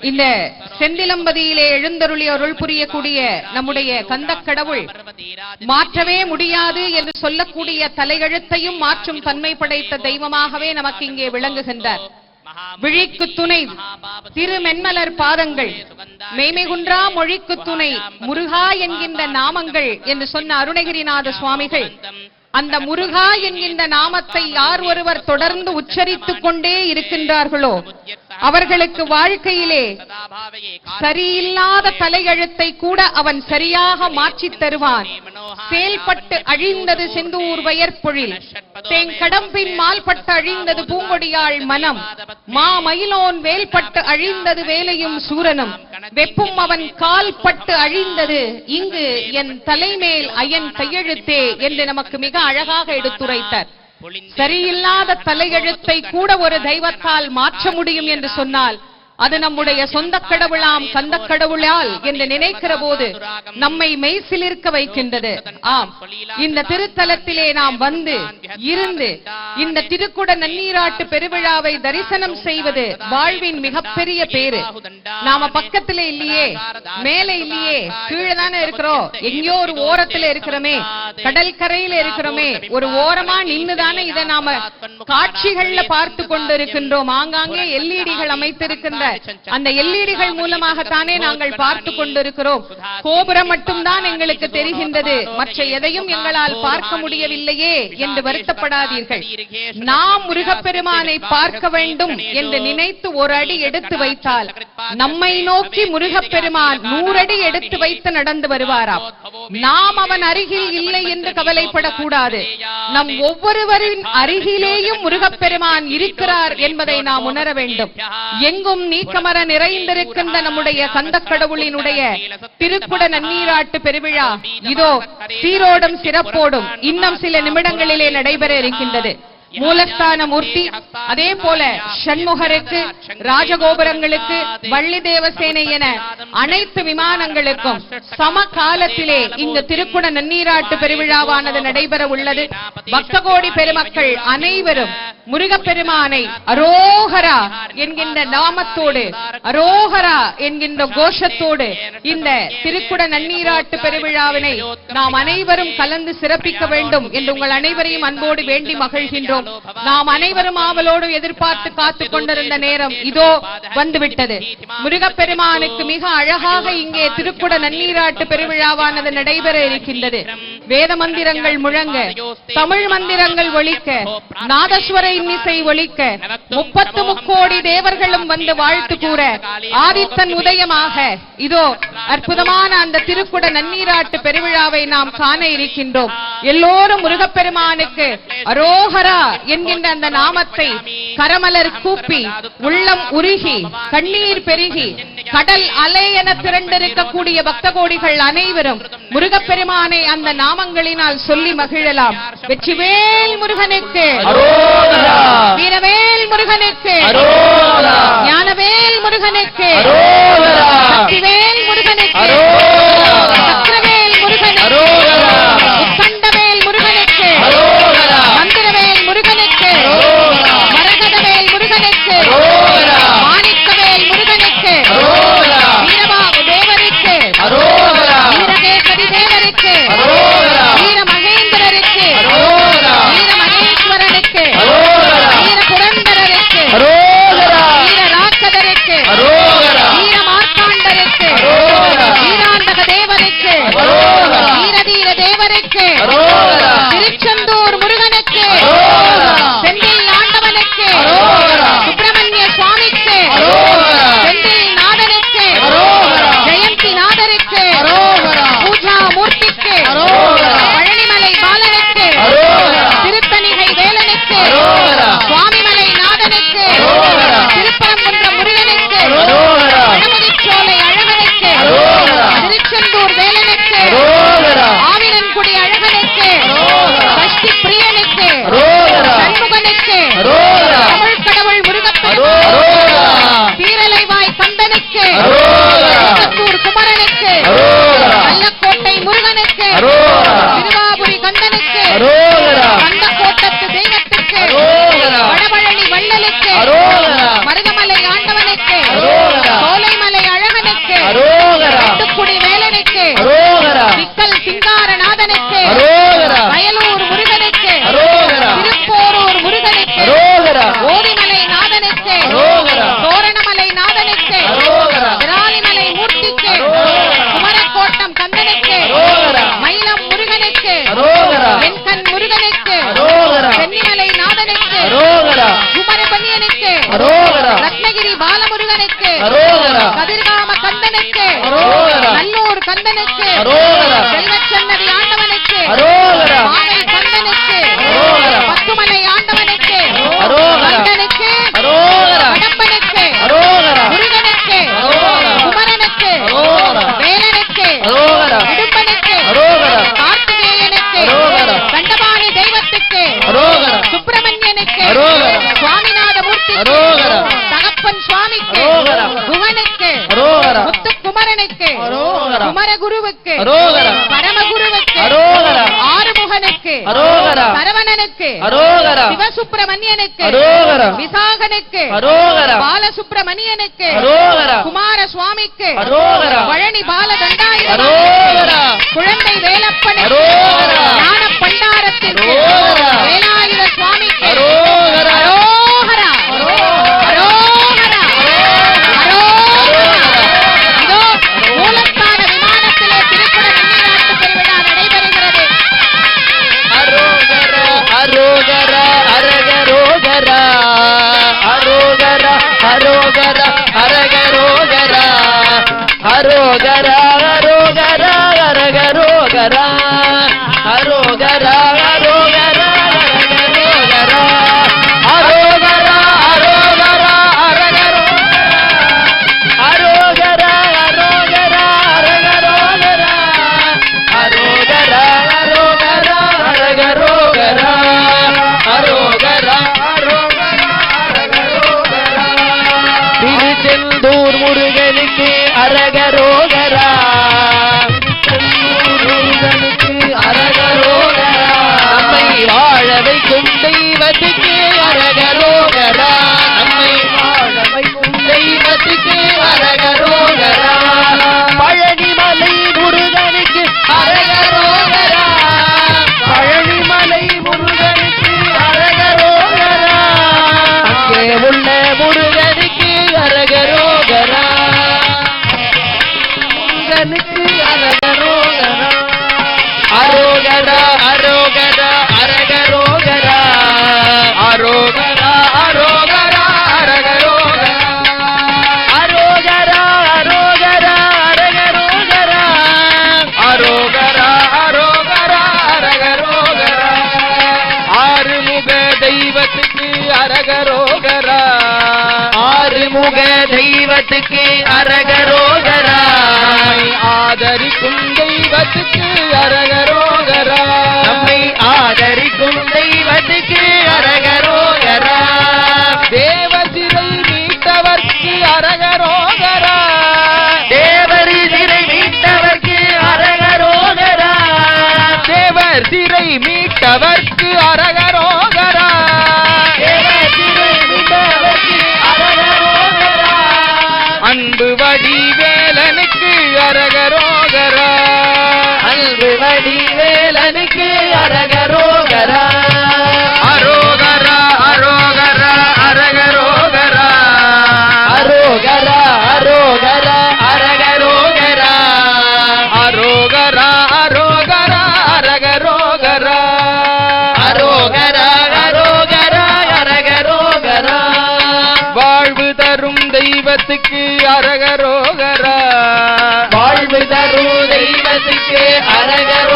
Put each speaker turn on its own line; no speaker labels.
இந்த செந்திலம்பதியிலே எழுந்தருளி அருள் புரியக்கூடிய நம்முடைய கந்த கடவுள் மாற்றவே முடியாது என்று சொல்லக்கூடிய தலையெழுத்தையும் மாற்றும் தன்மை படைத்த தெய்வமாகவே நமக்கு இங்கே விளங்குகின்றார். விழிக்கு துணை திருமென்மலர் பாதங்கள் மெய்மைகுன்றா மொழிக்கு துணை முருகா என்கின்ற நாமங்கள் என்று சொன்ன அருணகிரிநாத சுவாமிகள் அந்த முருகா என்கின்ற நாமத்தை யார் ஒருவர் தொடர்ந்து உச்சரித்துக் கொண்டே இருக்கின்றார்களோ அவர்களுக்கு வாழ்க்கையிலே சரியில்லாத தலையெழுத்தை கூட அவன் சரியாக மாற்றித் தருவான். செயல்பட்டு அழிந்தது செந்தூர் வயற்பொழில். தேங்கடம்பின் மால்பட்டு அழிந்தது பூங்கொடியாள் மனம். மா மயிலோன் வேல்பட்டு அழிந்தது வேலையும் சூரனும். வெப்பும் அவன் கால் பட்டு அழிந்தது. இங்கு என் தலைமேல் அயன் கையெழுத்தே என்று நமக்கு மிக அழகாக எடுத்துரைத்தார். சரியில்லாத தலையெழுத்தை கூட ஒரு தெய்வத்தால் மாற்ற முடியும் என்று சொன்னால் அது நம்முடைய சொந்த கடவுளாம் கந்த கடவுளால் என்று நினைக்கிற போது நம்மை மெய்சிலிருக்க வைக்கின்றது. ஆம். இந்த திருத்தலத்திலே நாம் வந்து இருந்து இந்த திருக்குட நன்னீராட்டு பெருவிழாவை தரிசனம் செய்வது வாழ்வின் மிகப்பெரிய பேரு நாம பக்கத்துல இல்லையே மேலே இல்லையே கீழே தானே இருக்கிறோம். எங்கேயோ ஒரு ஓரத்துல இருக்கிறோமே கடல் கரையில இருக்கிறோமே ஒரு ஓரமா நின்னு தானே இதை நாம காட்சிகள்ல பார்த்து கொண்டிருக்கின்றோம். ஆங்காங்கே எல்இடிகள் அமைத்திருக்கின்ற அந்த எல்இடிகள் மூலமாகத்தானே நாங்கள் பார்த்து கொண்டிருக்கிறோம். கோபுரம் மட்டும்தான் எங்களுக்கு தெரிகின்றது. மற்ற எதையும் எங்களால் பார்க்க முடியவில்லையே என்று வருத்தப்படாதீர்கள். நாம் முருகப்பெருமானை பார்க்க வேண்டும் என்று நினைத்து ஒரு அடி எடுத்து வைத்தால் நம்மை நோக்கி முருகப்பெருமான் நூறடி எடுத்து வைத்து நடந்து வருவாராம். நாம் அவன் அருகில் இல்லை என்று கவலைப்படக்கூடாது. நம் ஒவ்வொருவரின் அருகிலேயும் முருகப்பெருமான் இருக்கிறார் என்பதை நாம் உணர வேண்டும். எங்கும் நீ நீக்கமர நிறைந்திருக்கின்ற நம்முடைய சந்த கடவுளினுடைய திருக்குட நன்னீராட்டு பெருவிழா. இதோ சீரோடும் சிறப்போடும் இன்னும் சில நிமிடங்களிலே நடைபெற இருக்கின்றது. மூலஸ்தான மூர்த்தி அதே போல ஷண்முகருக்கு ராஜகோபுரங்களுக்கு வள்ளி தேவசேனை என அனைத்து விமானங்களுக்கும் சம காலத்திலே இங்கு திருக்குட நன்னீராட்டு பெருவிழாவானது நடைபெற உள்ளது. பக்தகோடி பெருமக்கள் அனைவரும் முருகப்பெருமானை அரோகரா என்கின்ற நாமத்தோடு அரோகரா என்கின்ற கோஷத்தோடு இந்த திருக்குட நன்னீராட்டு பெருவிழாவினை நாம் அனைவரும் கலந்து சிறப்பிக்க வேண்டும் என்று உங்கள் அனைவரையும் அன்போடு வேண்டி மகிழ்கின்றோம். நாம் அனைவரும் ஆவலோடு எதிர்பார்த்து காத்துக் கொண்டிருந்த நேரம் இதோ வந்துவிட்டது. முருகப்பெருமானுக்கு மிக அழகாக இங்கே திருக்குட நன்னீராட்டு பெருவிழாவானது நடைபெற இருக்கின்றது. வேத மந்திரங்கள் முழங்க தமிழ் மந்திரங்கள் ஒலிக்க நாதஸ்வர இன்னிசை ஒலிக்க முப்பத்து முக்கோடி தேவர்களும் வந்து வாழ்த்து கூற ஆதித்தன் உதயமாக. இதோ அற்புதமான அந்த திருக்குட நன்னீராட்டு பெருவிழாவை நாம் காண இருக்கின்றோம். எல்லோரும் முருகப்பெருமானுக்கு அரோகரா என்கின்ற அந்த நாமத்தை கரமலர் கூப்பி உள்ளம் உருகி கண்ணீர் பெருகி கடல் அலை என திரண்டிருக்கக்கூடிய பக்த கோடிகள் அனைவரும் முருகப்பெருமானை அந்த நாமங்களினால் சொல்லி மகிழலாம் வெற்றிவேல் முருகனுக்கு. வீரவேல் முருகனுக்கு. ஞானவேல் முருகனுக்கு. சக்திவேல் கதிர்காம கந்தனுக்கு. நல்லூர் கந்தனுக்கு.
செல்வச்சன்
குமரனுக்கு முத்துக்குமரனுக்கு குமரகுருவுக்கு பரமகுருவுக்கு ஆறுமுகனுக்கு சரவணனுக்கு சிவசுப்பிரமணியனுக்கு விசாகனுக்கு பாலசுப்பிரமணியனுக்கு குமார சுவாமிக்கு பழனி
பாலகன் ஆண்டூர் முருகனுக்கு அரகர അരോഗര അരോഗര ஆறுமுக தெய்வத்துக்கு அரகரோகராய். ஆதரிக்கும் தெய்வத்துக்கு அரகரோகராய். நம்மை ஆதரிக்கும் தெய்வத்துக்கு வடிவேலனுக்கு அரகரோகரா. அன்பு வடிவேலனுக்கு அரகரோகரா. அரோகரா அரோகரா அரகரோகரா. அரோகரா அரோகரா அரகரோகரா. அரோகரா அரோகரா அரகரோகரா. அரோகரா அரோகரா அரகரோகரா. வாழ்வு தரும் தெய்வத்துக்கு அரகரோகரா. வாழ்வு தரும் தெய்வத்துக்கு அரகரோ